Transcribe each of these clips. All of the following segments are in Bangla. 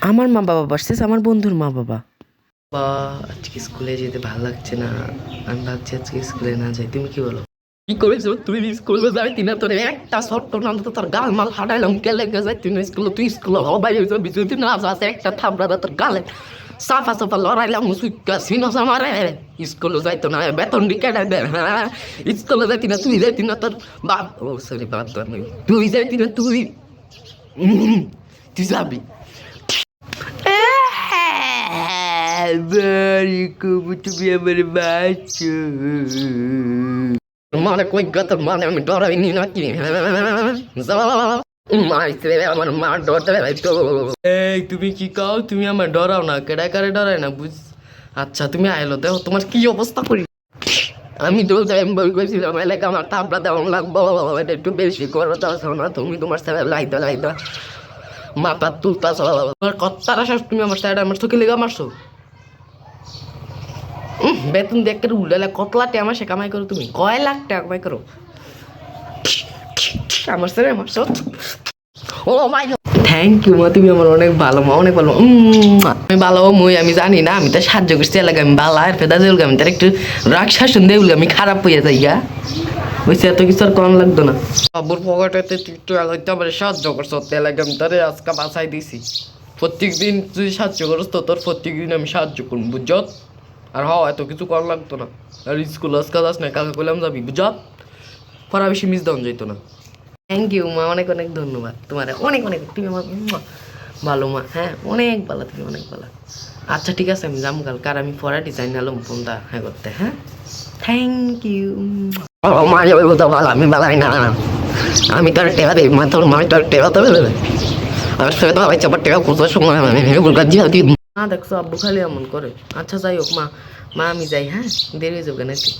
আমার মা বাবা ভার্সেস আমার বন্ধুর মা বাবা। বা আজকে স্কুলে যেতে ভালো লাগছে না। আমি ভাবছি আজকে স্কুলে না যাই। তুমি কি বলো? কি করেছ? তুই স্কুলে যাইতি? না তোর একটা শর্ট না তো তোর গাল মাল হাঁটাইলাম কে লেগে যাই তুই স্কুলে তুই স্কুলে হওয়া বাইরে হয়েছো বিচুন তুই না আসে একটা থামড়া তোর গালে। সাফা সাফা লড়াইলাম সুইকা সিনস আমারে। স্কুলে যাইতো না বেতন দিকে দেয় হ্যাঁ স্কুলে যাইতি না তুই যাইতি না তোর বাপ ও সরি বাপ তোর তুই যাইতি না তুই উম, তুই যাবি। তুমি আমার বাচ্চা মানে কই গত মানে আমি ডরাইনি নাকি মাইতে আমার মা ডরাই তো এই তুমি কি কাও তুমি আমার ডরাও না কেডা কারে ডরাই না বুঝ আচ্ছা তুমি আইলো দেখো তোমার কি অবস্থা করি আমি তো বই কইছিলাম এলাকা আমার তাপটা দেওয়া লাগবো এটা একটু বেশি করো তাও না তুমি তোমার সাথে লাইতে লাইতে মাথা তুলতা তোমার কত্তার তুমি আমার সাইড আমার চোখে লেগে মারছো বেতন দিয়ে একটা কত লাখ টাকা মাসে কামাই করো তুমি? কয় লাখ টাকা কামাই করো? আমার সাথে আমার সাথে ও মাই থ্যাংক ইউ মা, তুমি আমার অনেক ভালো মা, অনেক ভালো। আমি ভালো মই, আমি জানি না, আমি তো সাহায্য করছি এলাকা আমি ভালো আর ফেদা দেউল, আমি তার একটু রাগ শাসন দেউল, আমি খারাপ হইয়া যাই গা বুঝছি এত কিছু আর কম লাগতো না। বাবুর পকেটে তুই একটু হয়তো আমার সাহায্য করছ এলাকা আমি তারে আজকে বাঁচাই দিছি। প্রত্যেক দিন তুই সাহায্য করছ তো, তোর প্রত্যেক দিন আমি সাহায্য করব বুঝত আর হ এত কিছু কর লাগতো না। আর স্কুল আজকাল যাস না কাকে কইলাম যাবি বুঝত পড়া বেশি মিস দেওয়া যেত না। থ্যাংক ইউ মা অনেক অনেক ধন্যবাদ। তোমার অনেক অনেক তুমি আমার ভালো মা হ্যাঁ অনেক ভালো তুমি অনেক ভালো। আচ্ছা ঠিক আছে আমি যাম কাল কার আমি পড়া ডিজাইন আলম ফোনটা হ্যাঁ করতে হ্যাঁ? থ্যাংক ইউ মা। যাবে বলতে ভালো আমি বেলাই না আমি তোর টেবা দেব মা তোর মা তোর তো দেবে আর সে তো ভাই চাপা টেবা কোথাও সময় মানে গুলকা জিয়া দি মা দেখছ, আব্বু খালি এমন করে। আচ্ছা যাই হোক, মা মা, আমি যাই হ্যাঁ? দেরি হয়ে যাবে নাকি?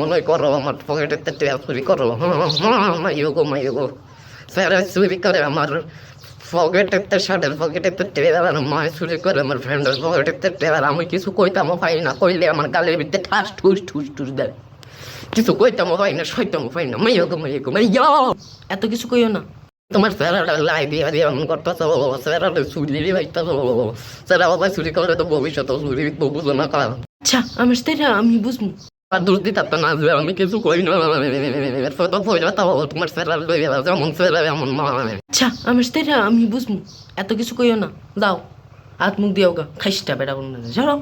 মনে আমার স্যার করে আমার তো করে আমার ফ্রেন্ডের আমি কিছু কইতাম পাই না কইলে আমার গালের ভিতরে ঠাস ঠুস ঠুস ঠুস দেয় কিছু কইতাম পাই না সইতাম পাই না মাইগো মাইগো মাইগো এত কিছু কইও না। তোমার স্যারাটা লাই দিয়ে দিয়ে এমন করতেছ স্যারাটা চুরি দিয়ে ভাইতেছ স্যারা বাবা চুরি করে তো ভবিষ্যৎ চুরি বুঝো না কারণ আচ্ছা আমার আমি বুঝব। আর দিতে তো না আমি কিছু কই না তো পয়সা তো তোমার স্যারা যেমন স্যারা এমন আচ্ছা আমার সেটা আমি বুঝব। এত কিছু কইও না দাও হাত মুখ দিও গা খাইসটা বেটা কোন না ছাড়ো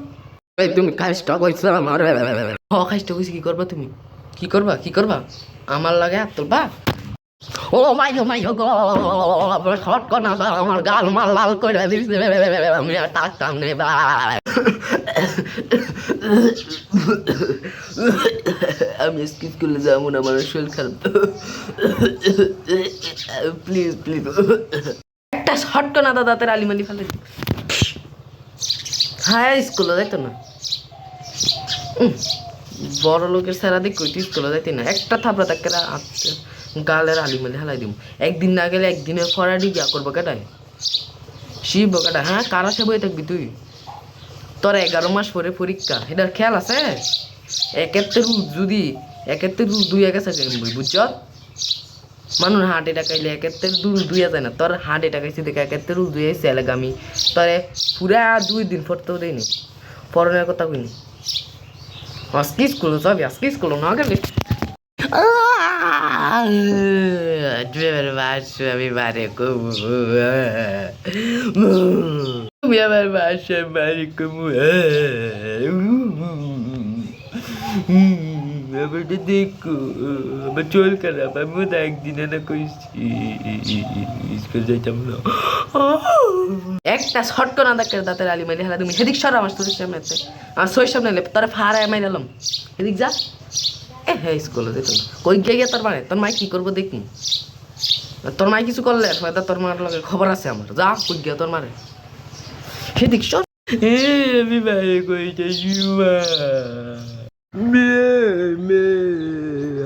এই তুমি খাইসটা কইছ আমার। হ খাইসটা কইছি কি করবা তুমি? কি করবা কি করবা? আমার লাগে হাত তুলবা? ও মাই গো মাই গো শর্ট কর না আমার গাল মাল লাল করে দিছে। আমি আর তাকতাম নে আমি স্কিপ করলে যাব না আমার শরীর খারাপ প্লিজ প্লিজ। একটা শর্ট না দাদা তার আলিমালি ফেলে হ্যাঁ স্কুলে যাইতো না। বড় লোকের স্যারা দেখ কইতে স্কুলে যাইতে না। একটা থাপড়া তাকে গালের আলিমালি হালাই দিব একদিন না গেলে একদিনের ফরাডি যা করব কেটাই শিব কেটা হ্যাঁ কারা সে বই থাকবি তুই? তোর এগারো মাস পরে পরীক্ষা। এটার খেয়াল আছে? একের তো যদি একের তো দুই একে থাকে বুঝছ? মানুষ হার্টে টাকাইলে একের তো রুল দুই যায় না। তোর হার্টে টাকাইছি দেখে একের তো রুল দুই এসে এলাকা আমি তোরে পুরা দুই দিন পড়তেও দেয়নি। পড়নের কথা কইনি। আজকে স্কুল যাবি আজকে স্কুল না গেলে Driven বাসু আমি বারে কমু তুমি আমার বাসা বারে কমু আমাকে দেখো আমার চোল খারাপ আমিও তো একদিন না স্কুল যাইতাম না একটা শর্ট করে দেখে দাঁতের আলি মালি হেলা তুমি সেদিক সর আমার তোর সামনে আমার সই সামনে লেপ তোর ফাড়ায় মাইরালাম এদিক যা এ হ্যাঁ স্কুলে যেত না কই গিয়ে গিয়ে তোর মানে তোর মাই কি করব দেখি তোর মাই কিছু করলে হয়তো তোর মার লগে খবর আছে আমার যা কই গিয়ে তোর মারে সেদিক সর এ আমি বাইরে কই যাইবা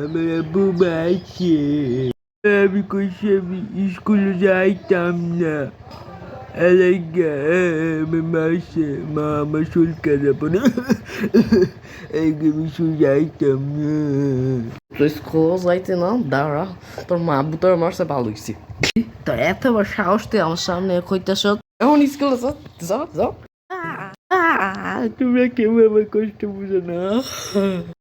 আমার আব্বু মাইছে আমি কইছি আমি স্কুলে যাইতাম না আলাইগা আমি মাসে মা আমার চুল কাটাবো না এই আমি চুল যাইতাম না তুই স্কুল যাইতে না দাঁড়া তোর মা আব্বু তোর মারছে ভালো হয়েছি তোর এতবার সাহস তুই আমার সামনে কইতেছ এখন স্কুলে যা যা যা তোমরা কেউ আমার কষ্ট বুঝো না?